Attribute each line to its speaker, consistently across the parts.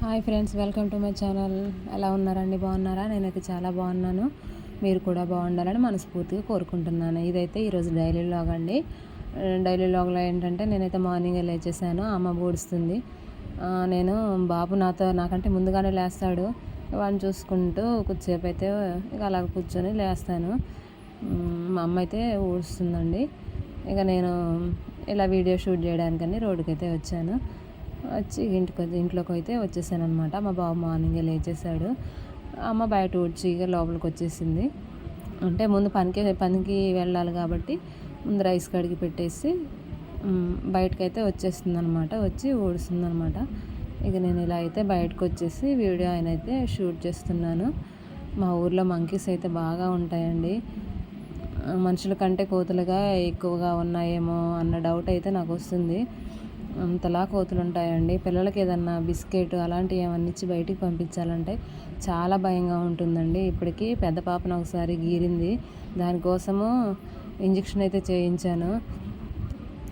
Speaker 1: Hi friends welcome to my channel. ఎలా ఉన్నారండి? బాగున్నారా? నేనైతే చాలా బాగున్నాను. మీరు కూడా బాగుండాలని మనస్ఫూర్తిగా కోరుకుంటున్నాను. ఇదైతే ఈరోజు డైలీ లాగ్ అండి. డైలీ లాగ్లో ఏంటంటే నేనైతే మార్నింగ్ లేచేసాను. అమ్మ బూడుస్తుంది. నేను బాబు నాతో నాకంటే ముందుగానే లేస్తాడు. వాడిని చూసుకుంటూ కొద్దిసేపు అయితే ఇక అలా కూర్చొని లేస్తాను. మా అమ్మ అయితే ఊడుస్తుందండి. ఇక నేను ఇలా వీడియో షూట్ చేయడానికని రోడ్డుకి అయితే వచ్చాను. వచ్చి ఇంటికి ఇంట్లోకి అయితే వచ్చేసాను అనమాట మా బాబు మార్నింగే లేచేసాడు అమ్మ బయట ఊడ్చి ఇక లోపలికి వచ్చేసింది. అంటే ముందు పనికి పనికి వెళ్ళాలి కాబట్టి ముందు రైస్ కడిగి పెట్టేసి బయటకైతే వచ్చేస్తుంది అనమాట వచ్చి ఊడుస్తుంది అనమాట ఇక నేను ఇలా అయితే బయటకు వచ్చేసి వీడియో ఆయన అయితే షూట్ చేస్తున్నాను. మా ఊర్లో మంకీస్ అయితే బాగా ఉంటాయండి. మనుషుల కంటే కోతులుగా ఎక్కువగా ఉన్నాయేమో అన్న డౌట్ అయితే నాకు వస్తుంది. అంతలా కోతులు ఉంటాయండి. పిల్లలకి ఏదన్నా బిస్కెట్ అలాంటివి ఏమన్నా ఇచ్చి బయటికి పంపించాలంటే చాలా భయంగా ఉంటుందండి. ఇప్పటికీ పెద్ద పాపను ఒకసారి గీరింది. దానికోసము ఇంజక్షన్ అయితే చేయించాను.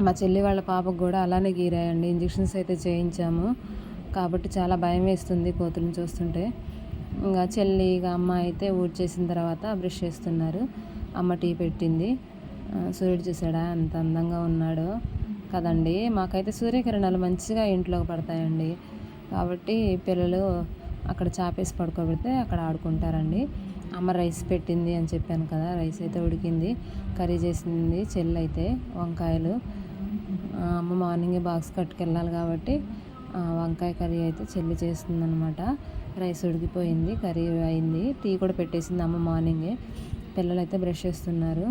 Speaker 1: మా చెల్లి వాళ్ళ పాపకు కూడా అలానే గీరాయండి. ఇంజక్షన్స్ అయితే చేయించాము. కాబట్టి చాలా భయం వేస్తుంది కోతులను చూస్తుంటే. ఇంకా చెల్లి ఇక అమ్మ అయితే ఊడ్చేసిన తర్వాత బ్రష్ చేస్తున్నారు. అమ్మ టీ పెట్టింది. సూర్యుడు చూసాడా ఎంత అందంగా ఉన్నాడో. కదండి. మాకైతే సూర్యకిరణాలు మంచిగా ఇంట్లోకి పడతాయండి. కాబట్టి పిల్లలు అక్కడ చాపేసి పడుకోబెడితే అక్కడ ఆడుకుంటారండి. అమ్మ రైస్ పెట్టింది అని చెప్పాను కదా రైస్ అయితే ఉడికింది. కర్రీ చేసింది చెల్లి అయితే వంకాయలు అమ్మ మార్నింగే బాక్స్ కట్టుకెళ్ళాలి కాబట్టి వంకాయ కర్రీ అయితే చెల్లి చేస్తుందనమాట రైస్ ఉడికిపోయింది కర్రీ అయింది. టీ కూడా పెట్టేసింది అమ్మ మార్నింగే. పిల్లలు అయితే బ్రష్ చేస్తున్నారు.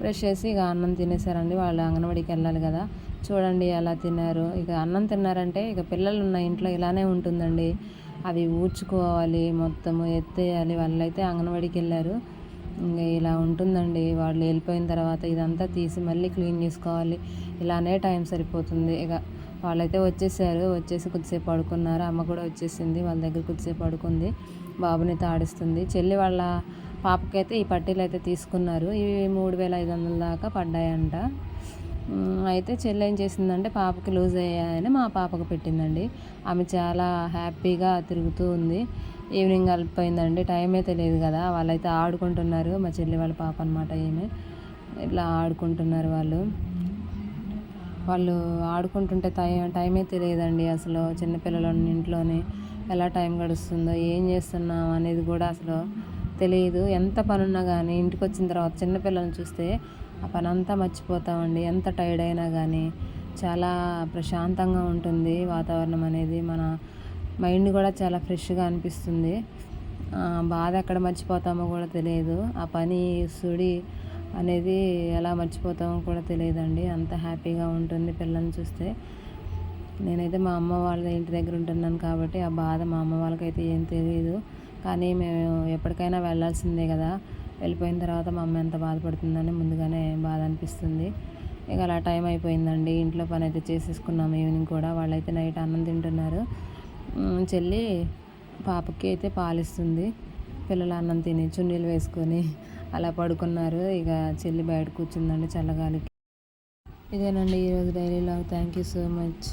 Speaker 1: బ్రష్ చేసి ఇక అన్నం తినేసారండి. వాళ్ళు అంగన్వాడికి వెళ్ళాలి కదా. చూడండి ఎలా తిన్నారు. ఇక అన్నం తిన్నారంటే ఇక పిల్లలు ఉన్న ఇంట్లో ఇలానే ఉంటుందండి. అవి ఊడ్చుకోవాలి మొత్తము ఎత్తేయాలి. వాళ్ళైతే అంగన్వాడికి వెళ్ళారు. ఇంకా ఇలా ఉంటుందండి. వాళ్ళు వెళ్ళిపోయిన తర్వాత ఇదంతా తీసి మళ్ళీ క్లీన్ చేసుకోవాలి. ఇలానే టైం సరిపోతుంది. ఇక వాళ్ళైతే వచ్చేసారు. వచ్చేసి కొద్దిసేపు పడుకున్నారు. అమ్మ కూడా వచ్చేసింది. వాళ్ళ దగ్గర కొద్దిసేపు పడుకుంది. బాబుని తాడిస్తుంది. చెల్లి వాళ్ళ పాపకైతే ఈ పట్టీలు అయితే తీసుకున్నారు. ఇవి మూడు వేల ఐదు వందల దాకా పడ్డాయంట. అయితే చెల్లి ఏం చేసిందంటే పాపకి లూజ్ అయ్యాయని మా పాపకు పెట్టిందండి. ఆమె చాలా హ్యాపీగా తిరుగుతూ ఉంది. ఈవినింగ్ కలిపోయిందండి టైమే తెలియదు కదా. వాళ్ళైతే ఆడుకుంటున్నారు. మా చెల్లి వాళ్ళ పాప అనమాట ఏమి ఇట్లా ఆడుకుంటున్నారు వాళ్ళు. వాళ్ళు ఆడుకుంటుంటే టైం టైమే తెలియదండి అసలు. చిన్నపిల్లలు ఇంట్లోనే ఎలా టైం గడుస్తుందో ఏం చేస్తున్నాం అనేది కూడా అసలు తెలియదు ఎంత పని ఉన్నా కానీ ఇంటికి వచ్చిన తర్వాత చిన్నపిల్లల్ని చూస్తే ఆ పని అంతా మర్చిపోతామండి. ఎంత టైర్డ్ అయినా కానీ చాలా ప్రశాంతంగా ఉంటుంది వాతావరణం అనేది. మన మైండ్ కూడా చాలా ఫ్రెష్గా అనిపిస్తుంది. బాధ ఎక్కడ మర్చిపోతామో కూడా తెలియదు ఆ పని సుడి అనేది ఎలా మర్చిపోతామో కూడా తెలియదండి అంత హ్యాపీగా ఉంటుంది పిల్లల్ని చూస్తే. నేనైతే మా అమ్మ వాళ్ళ ఇంటి దగ్గర ఉంటున్నాను కాబట్టి ఆ బాధ మా అమ్మ వాళ్ళకైతే ఏం తెలియదు కానీ మేము ఎప్పటికైనా వెళ్ళాల్సిందే కదా. వెళ్ళిపోయిన తర్వాత మా అమ్మ ఎంత బాధపడుతుందని ముందుగానే బాధ అనిపిస్తుంది. ఇక అలా టైం అయిపోయిందండి. ఇంట్లో పని అయితే చేసేసుకున్నాము ఈవినింగ్ కూడా. వాళ్ళైతే నైట్ అన్నం తింటున్నారు. చెల్లి పాపకి అయితే పాలిస్తుంది. పిల్లలు అన్నం తిని చున్నీలు వేసుకొని అలా పడుకున్నారు. ఇక చెల్లి బయట కూర్చుందండి చల్లగాలికి. ఇదేనండి ఈరోజు daily log. Thank you so much.